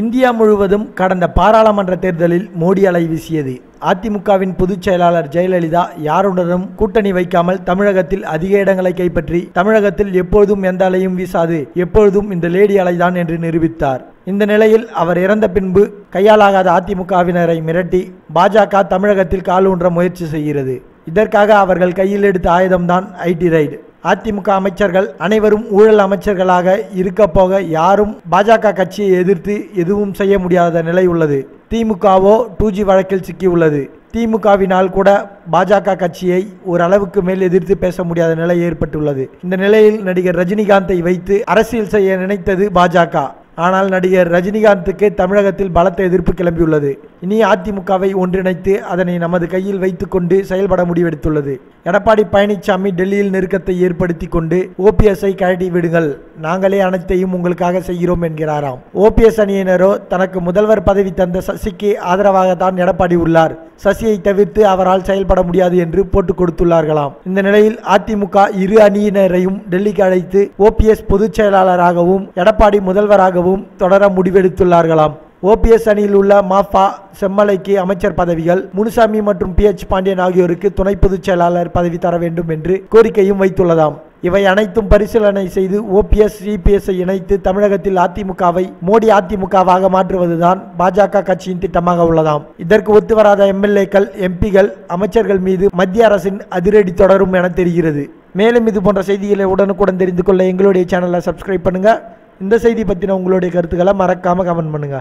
India முழுவதும் கடந்த பாராளுமன்ற தேர்தலில் மோடி அலை வீசியது. அதிமுகவின் பொதுச் செயலாளர் ஜெயலலிதா யாருடனும் கூட்டணி வைக்காமல் தமிழகத்தில் அதிக இடங்களை கைப்பற்றி தமிழகத்தில் எப்பொழுதும் எந்த அலையும் வீசாது எப்பொழுதும் இந்த லேடி அலைதான் என்று நிரூபித்தார். இந்த நிலையில் அவர் இறந்த பின்பு கையாலாகாத அதிமுகவினரை மிரட்டி பாஜக தமிழகத்தில் கால் ஊன்ற முயற்சி செய்கிறது. இதற்காக அவர்கள் கையில் எடுத்த ஆயுதம்தான் ஐடி ரைடு. அதிமுக அமைச்சர்கள் அனைவரும் ஊழல் அமைச்சர்களாக இருக்க போக யாரும் பாஜக கட்சியை எதிர்த்து எதுவும் செய்ய முடியாத நிலை உள்ளது. திமுகவோ டூ ஜி வழக்கில் சிக்கியுள்ளது. திமுகவினால் கூட பாஜக கட்சியை ஓரளவுக்கு மேல் எதிர்த்து பேச முடியாத நிலை ஏற்பட்டுள்ளது. இந்த நிலையில் நடிகர் ரஜினிகாந்தை வைத்து அரசியல் செய்ய நினைத்தது பாஜக. ஆனால் நடிகர் ரஜினிகாந்துக்கு தமிழகத்தில் பலத்த எதிர்ப்பு கிளம்பியுள்ளது. இனி அதிமுகவை ஒன்றிணைத்து அதனை நமது கையில் வைத்துக்கொண்டு செயல்பட முடிவெடுத்துள்ளது. எடப்பாடி பழனிசாமி டெல்லியில் நெருக்கத்தை ஏற்படுத்தி கொண்டு ஓபிஎஸ்ஐ கழட்டி விடுங்கள். நாங்களே அனைத்தையும் உங்களுக்காக செய்கிறோம் என்கிறாராம். ஓபிஎஸ் அணியினரோ தனக்கு முதல்வர் பதவி தந்த சசிக்கு ஆதரவாகத்தான் எடப்பாடி உள்ளார். சசியை தவிர்த்து அவரால் செயல்பட முடியாது என்று போட்டுக் கொடுத்துள்ளார்களாம். இந்த நிலையில் அதிமுக இரு அணியினரையும் டெல்லிக்கு அழைத்து ஓபிஎஸ் பொதுச் செயலாளராகவும் எடப்பாடி முதல்வராகவும் தொடர முடிவெடுத்துள்ளார்களாம். ஓபிஎஸ் அணியில் உள்ள மாஃபா செம்மலைக்கு அமைச்சர் பதவிகள் முனுசாமி மற்றும் பி எச் பாண்டியன் ஆகியோருக்கு துணை பொதுச் செயலாளர் பதவி தர வேண்டும் என்று கோரிக்கையும் வைத்துள்ளதாம். இவை அனைத்தும் பரிசீலனை செய்து ஓபிஎஸ் சிபிஎஸ்ஐ இணைத்து தமிழகத்தில் அதிமுகவை மோடி அதிமுகவாக மாற்றுவதுதான் பாஜக கட்சியின் திட்டமாக உள்ளதாம். இதற்கு ஒத்துவராத எம்எல்ஏக்கள் எம்பிகள் அமைச்சர்கள் மீது மத்திய அரசின் அதிரடி தொடரும் என தெரிகிறது. மேலும் இது போன்ற செய்திகளை உடனுக்குடன் தெரிந்து கொள்ள எங்களுடைய சேனலை சப்ஸ்கிரைப் பண்ணுங்கள் இந்த செய்தி பற்றின உங்களுடைய கருத்துக்களை மறக்காம கமெண்ட் பண்ணுங்க.